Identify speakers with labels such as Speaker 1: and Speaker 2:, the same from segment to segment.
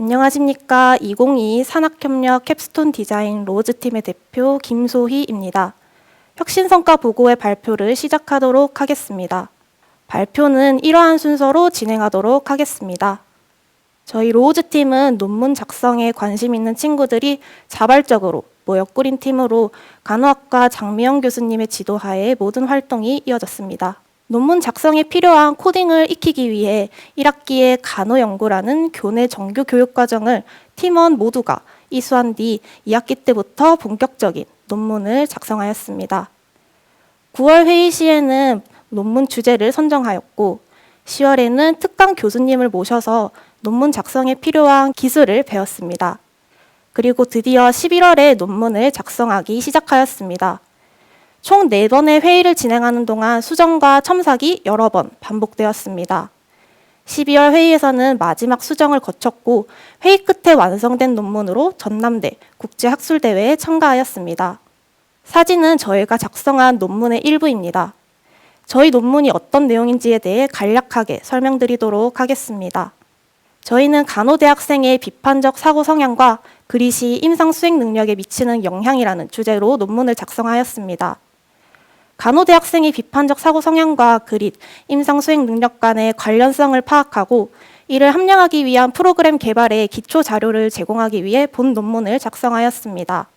Speaker 1: 안녕하십니까. 2022 산학협력 캡스톤 디자인 로즈팀의 대표 김소희입니다. 혁신성과 보고의 발표를 시작하도록 하겠습니다. 발표는 이러한 순서로 진행하도록 하겠습니다. 저희 로즈팀은 논문 작성에 관심 있는 친구들이 자발적으로 모여 꾸린 팀으로 간호학과 장미영 교수님의 지도하에 모든 활동이 이어졌습니다. 논문 작성에 필요한 코딩을 익히기 위해 1학기에 간호 연구라는 교내 정규 교육 과정을 팀원 모두가 이수한 뒤 2학기 때부터 본격적인 논문을 작성하였습니다. 9월 회의 시에는 논문 주제를 선정하였고 10월에는 특강 교수님을 모셔서 논문 작성에 필요한 기술을 배웠습니다. 그리고 드디어 11월에 논문을 작성하기 시작하였습니다. 총 4번의 회의를 진행하는 동안 수정과 첨삭이 여러 번 반복되었습니다. 12월 회의에서는 마지막 수정을 거쳤고 회의 끝에 완성된 논문으로 전남대 국제학술대회에 참가하였습니다. 사진은 저희가 작성한 논문의 일부입니다. 저희 논문이 어떤 내용인지에 대해 간략하게 설명드리도록 하겠습니다. 저희는 간호대학생의 비판적 사고 성향과 그릿이 임상 수행 능력에 미치는 영향이라는 주제로 논문을 작성하였습니다. 간호대 학생의 비판적 사고 성향과 그릿, 임상 수행 능력 간의 관련성을 파악하고 이를 함량하기 위한 프로그램 개발에 기초 자료를 제공하기 위해 본 논문을 작성하였습니다.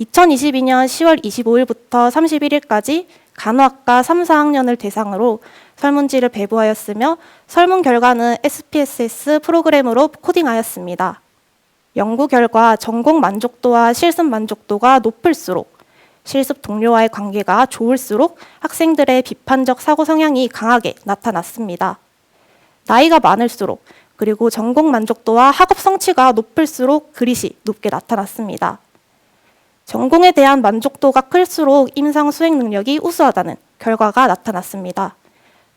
Speaker 1: 2022년 10월 25일부터 31일까지 간호학과 3, 4학년을 대상으로 설문지를 배부하였으며 설문 결과는 SPSS 프로그램으로 코딩하였습니다. 연구 결과 전공 만족도와 실습 만족도가 높을수록 실습 동료와의 관계가 좋을수록 학생들의 비판적 사고 성향이 강하게 나타났습니다. 나이가 많을수록 그리고 전공 만족도와 학업 성취가 높을수록 그릿이 높게 나타났습니다. 전공에 대한 만족도가 클수록 임상 수행 능력이 우수하다는 결과가 나타났습니다.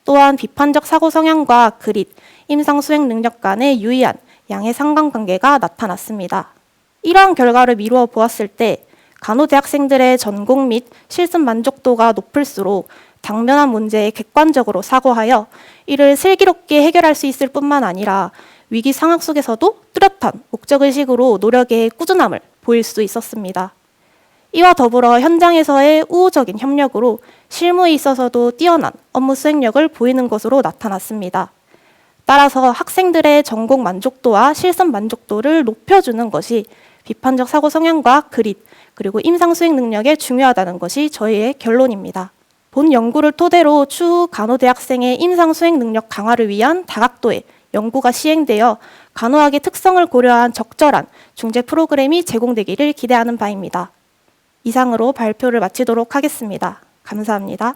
Speaker 1: 또한 비판적 사고 성향과 그릿, 임상 수행 능력 간의 유의한 양의 상관관계가 나타났습니다. 이러한 결과를 미루어 보았을 때 간호대학생들의 전공 및 실습 만족도가 높을수록 당면한 문제에 객관적으로 사고하여 이를 슬기롭게 해결할 수 있을 뿐만 아니라 위기 상황 속에서도 뚜렷한 목적의식으로 노력의 꾸준함을 보일 수 있었습니다. 이와 더불어 현장에서의 우호적인 협력으로 실무에 있어서도 뛰어난 업무 수행력을 보이는 것으로 나타났습니다. 따라서 학생들의 전공 만족도와 실습 만족도를 높여주는 것이 비판적 사고 성향과 그릿, 그리고 임상 수행 능력에 중요하다는 것이 저희의 결론입니다. 본 연구를 토대로 추후 간호대학생의 임상 수행 능력 강화를 위한 다각도의 연구가 시행되어 간호학의 특성을 고려한 적절한 중재 프로그램이 제공되기를 기대하는 바입니다. 이상으로 발표를 마치도록 하겠습니다. 감사합니다.